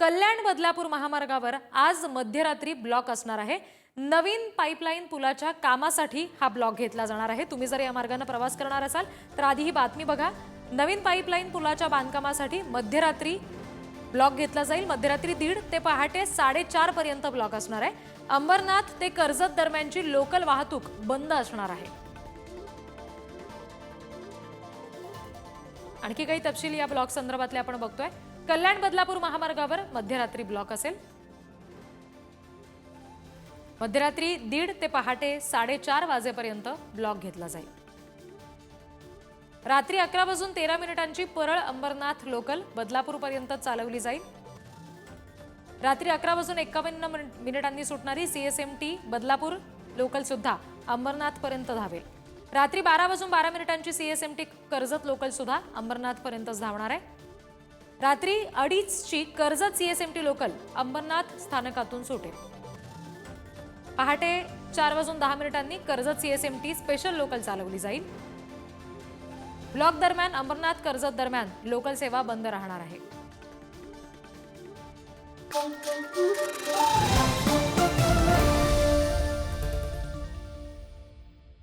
कल्याण बदलापूर महामार्गावर आज मध्यरात्री ब्लॉक असणार आहे. नवीन पाईपलाईन पुलाच्या कामासाठी हा ब्लॉक घेतला जाणार आहे. तुम्ही जर या मार्गाने प्रवास करणार असाल तर आधी ही बातमी बघा. नवीन पाईपलाईन पुलाच्या बांधकामासाठी मध्यरात्री ब्लॉक घेतला जाईल. मध्यरात्री दीड ते पहाटे साडेचार पर्यंत ब्लॉक असणार आहे. अंबरनाथ ते कर्जत दरम्यानची लोकल वाहतूक बंद असणार आहे. आणखी काही तपशील या ब्लॉक संदर्भातले आपण बघतोय. कल्याण बदलापूर महामार्गावर मध्यरात्री ब्लॉक असेल. मध्यरात्री दीड ते पहाटे साडेचार वाजेपर्यंत ब्लॉक घेतला जाईल. रात्री अकरा वाजून तेरा मिनिटांची परळ अंबरनाथ लोकल बदलापूरपर्यंत चालवली जाईल. रात्री अकरा वाजून एकावन्न मिनिटांनी सुटणारी सीएसएमटी बदलापूर लोकल सुद्धा अंबरनाथपर्यंत धावेल. रात्री बारा वाजून बारा मिनिटांची सीएसएमटी कर्जत लोकल सुद्धा अंबरनाथपर्यंतच धावणार आहे. रात्री अडीचची कर्जत सीएसएमटी लोकल अंबरनाथ स्थानकातून सुटेल. पहाटे चार वाजून दहा मिनिटांनी कर्जत सीएसएमटी स्पेशल लोकल चालवली जाईल. ब्लॉक दरम्यान अंबरनाथ कर्जत दरम्यान लोकल सेवा बंद राहणार आहे.